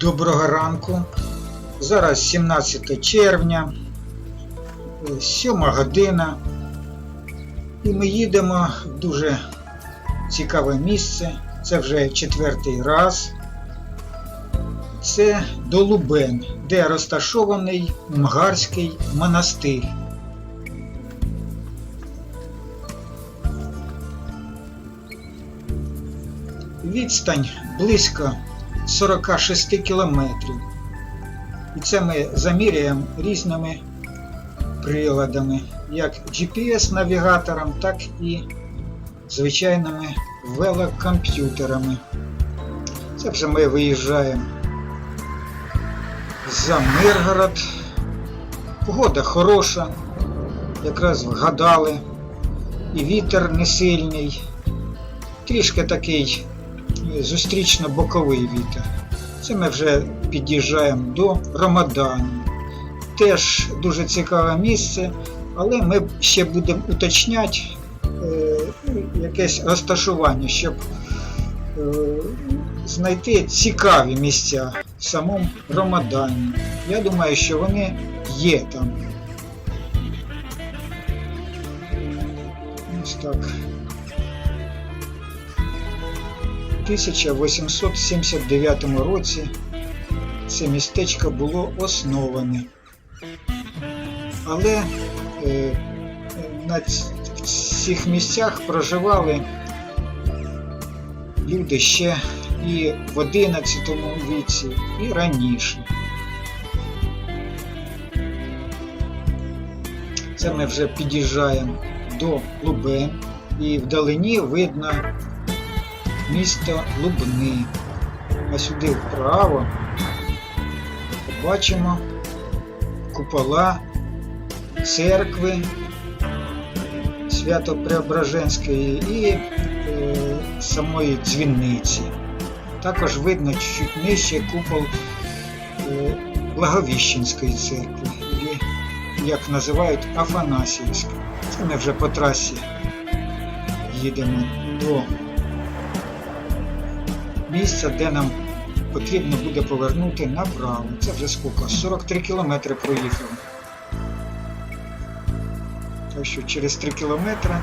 Доброго ранку. Зараз 17 червня, е, 7 година. І ми їдемо в дуже цікаве місце. Це вже четвертий раз. Це до Лубен, де розташований Мгарський монастир. Відстань близько 46 кілометрів. І це ми заміряємо різними приладами, як GPS-навігатором, так і звичайними велокомп'ютерами. Це вже ми виїжджаємо за Миргород. Погода хороша, якраз вгадали, і вітер не сильний, трішки такий зустрічно-боковий вітер. Це ми вже під'їжджаємо до Рамадану. Теж дуже цікаве місце, але ми ще будемо уточняти е, якесь розташування, щоб е, знайти цікаві місця в самому Рамадані. Я думаю, що вони є там. Ось так. 1879 році це містечко було основане. Але е, на цих місцях проживали люди ще і в 11 віці, і раніше. Це ми вже під'їжджаємо до Лубен, і вдалині видно місто Лубни. А сюди вправо побачимо купола церкви Свято-Преображенської і е, самої дзвіниці. Також видно чуть нижче купол е, Благовіщенської церкви, і, як називають Афанасіївська. Це ми вже по трасі їдемо до місця, де нам потрібно буде повернути направо. Це вже скільки? 43 кілометри проїхали. Так що через 3 кілометри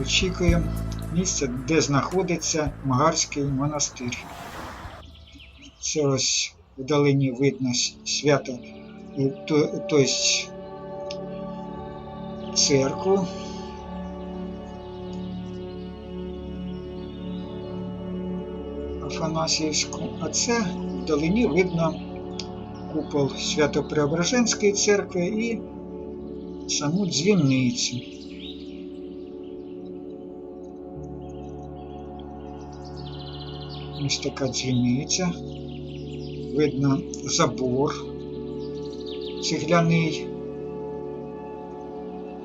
очікуємо місце, де знаходиться Магарський монастир. Це ось вдалині видно свято, е, то, то церкву. Афанасіївську, а це вдалині видно купол Свято-Преображенської церкви і саму дзвіницю. Ось така дзвіниця. Видно забор цегляний,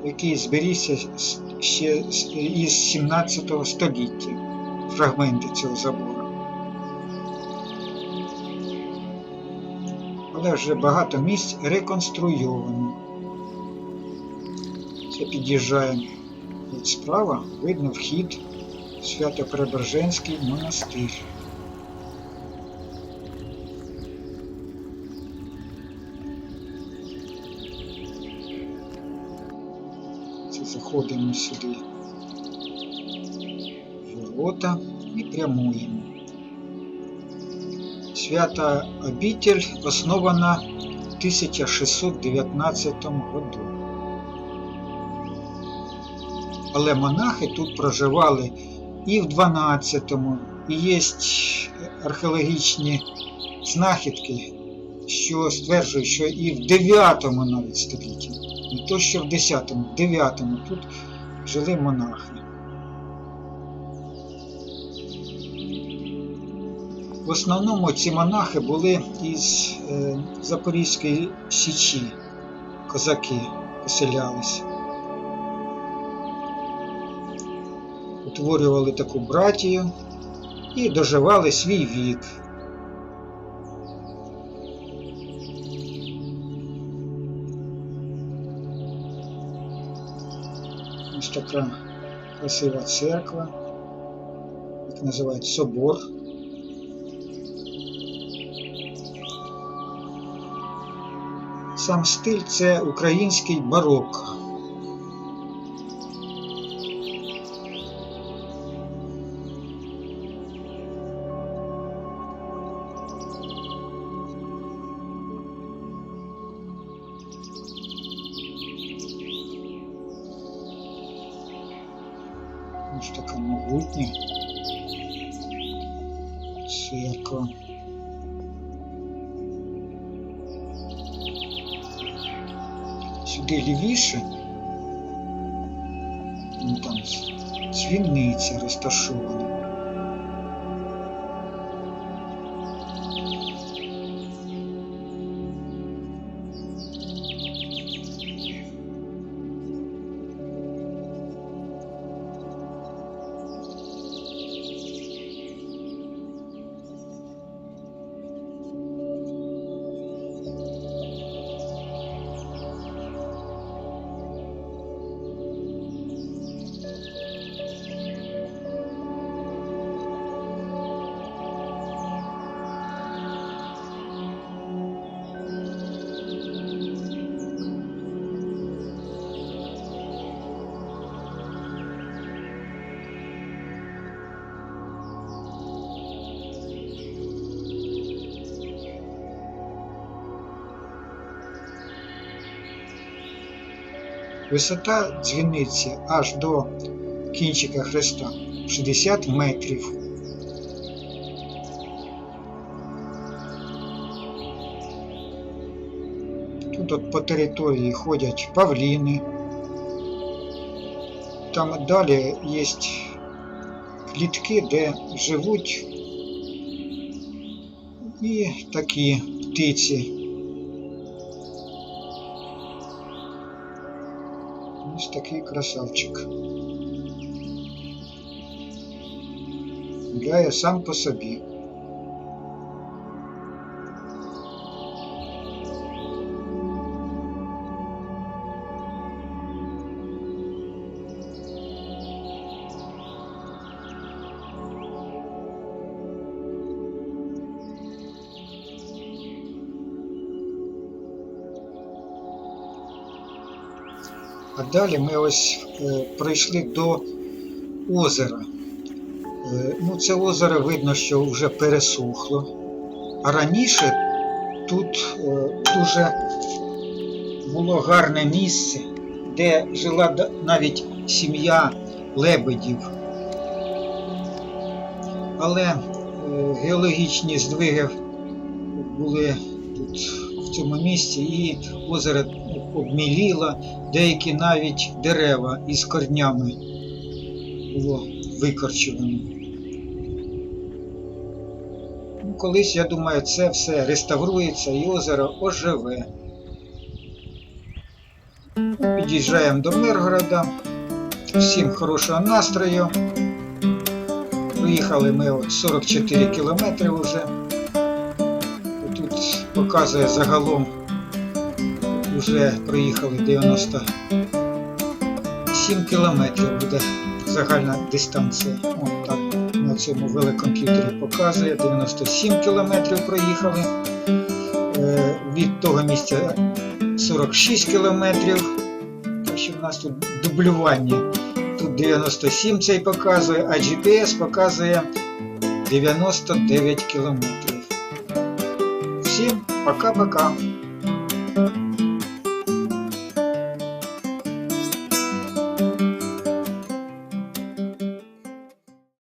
який зберігся ще із 17 століття. Фрагменти цього забору. Але вже багато місць реконструйовано. Це під'їжджаємо від справа, видно вхід в Свято-Преображенський монастир. Це заходимо сюди в ворота і прямуємо. Свята обитель основана в 1619 году. Але монахи тут проживали і в 12-му, і є археологічні знахідки, що стверджують, що і в 9-му навіть столітті, не то що в 10-му, в 9-му тут жили монахи. В основному ці монахи були із е, Запорізької Січі, козаки поселялися. Утворювали таку братію і доживали свій вік. Ось така красива церква, як називають собор. Сам стиль це український барок. Ось така могутня церква. Сюди лівіше, ну, там дзвіниця розташована. Висота дзвіниці аж до кінчика хреста 60 метрів. Тут от по території ходять павліни. Там далі є клітки, де живуть і такі птиці. Ось такий красавчик. Гуляє сам по собі. А далі ми ось е, прийшли до озера. Е, ну, це озеро видно, що вже пересохло. А раніше тут е, дуже було гарне місце, де жила навіть сім'я лебедів. Але геологічні здвиги були тут в цьому місці, і озеро обміліло, деякі навіть дерева із корнями було викорчувано. Ну, колись, я думаю, це все реставрується і озеро оживе. Під'їжджаємо до Миргорода. Всім хорошого настрою. Проїхали ми от 44 кілометри вже. Показує загалом вже проїхали 97 кілометрів буде загальна дистанція. От так на цьому велокомп'ютері показує 97 кілометрів проїхали. Е, Від того місця 46 кілометрів. Так що в нас тут дублювання. Тут 97 цей показує, а GPS показує 99 кілометрів. Всім пока-пока.